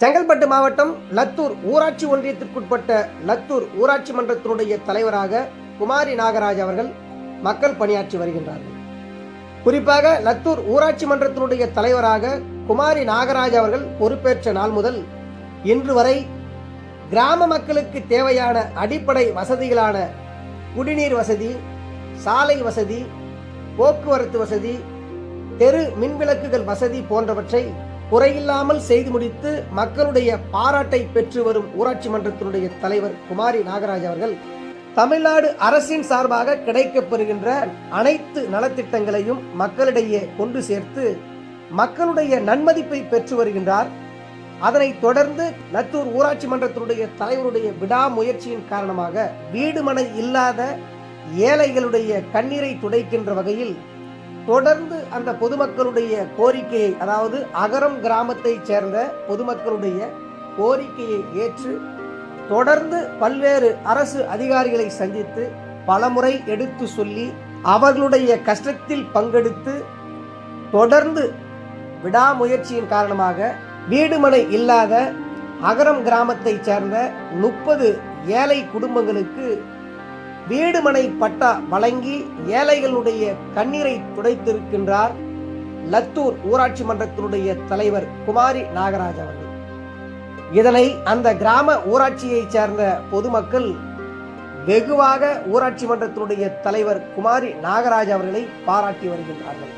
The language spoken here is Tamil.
செங்கல்பட்டு மாவட்டம் லத்தூர் ஊராட்சி ஒன்றியத்திற்குட்பட்ட லத்தூர் ஊராட்சி மன்றத்தினுடைய தலைவராக குமாரி நாகராஜ் அவர்கள் மக்கள் பணியாற்றி வருகின்றார்கள். குறிப்பாக லத்தூர் ஊராட்சி மன்றத்தினுடைய தலைவராக குமாரி நாகராஜ் அவர்கள் பொறுப்பேற்ற நாள் முதல் இன்று வரை கிராம மக்களுக்கு தேவையான அடிப்படை வசதிகளான குடிநீர் வசதி சாலை வசதி போக்குவரத்து வசதி தெரு மின்விளக்குகள் வசதி போன்றவற்றை குறையில்லாமல் செய்து முடித்து மக்களுடைய பாராட்டை பெற்று வரும் ஊராட்சி மன்றத்தினுடைய தலைவர் குமாரி நாகராஜ் அவர்கள் தமிழ்நாடு அரசின் சார்பாக கிடைக்கப்பெறுகின்ற அனைத்து நலத்திட்டங்களையும் மக்களிடையே கொண்டு சேர்த்து மக்களுடைய நன்மதிப்பை பெற்று வருகின்றார். அதனைத் தொடர்ந்து நத்தூர் ஊராட்சி மன்றத்தினுடைய தலைவருடைய விடாமுயற்சியின் காரணமாக வீடுமனை இல்லாத ஏழைகளுடைய கண்ணீரை துடைக்கின்ற வகையில் தொடர்ந்து அந்த பொதுமக்களுடைய கோரிக்கையை அதாவது அகரம் கிராமத்தைச் சேர்ந்த பொதுமக்களுடைய கோரிக்கையை ஏற்று தொடர்ந்து பல்வேறு அரசு அதிகாரிகளை சந்தித்து பலமுறை எடுத்து சொல்லி அவர்களுடைய கஷ்டத்தில் பங்கெடுத்து தொடர்ந்து விடாமுயற்சியின் காரணமாக வீடுமனை இல்லாத அகரம் கிராமத்தைச் சேர்ந்த முப்பது ஏழை குடும்பங்களுக்கு வீடுமனை பட்டா வழங்கி ஏழைகளுடைய கண்ணீரை துடைத்திருக்கின்றார் லத்தூர் ஊராட்சி மன்றத்தினுடைய தலைவர் குமாரி நாகராஜ் அவர்கள். இதனை அந்த கிராம ஊராட்சியைச் சேர்ந்த பொதுமக்கள் வெகுவாக ஊராட்சி மன்றத்தினுடைய தலைவர் குமாரி நாகராஜ் அவர்களை பாராட்டி வருகின்றார்கள்.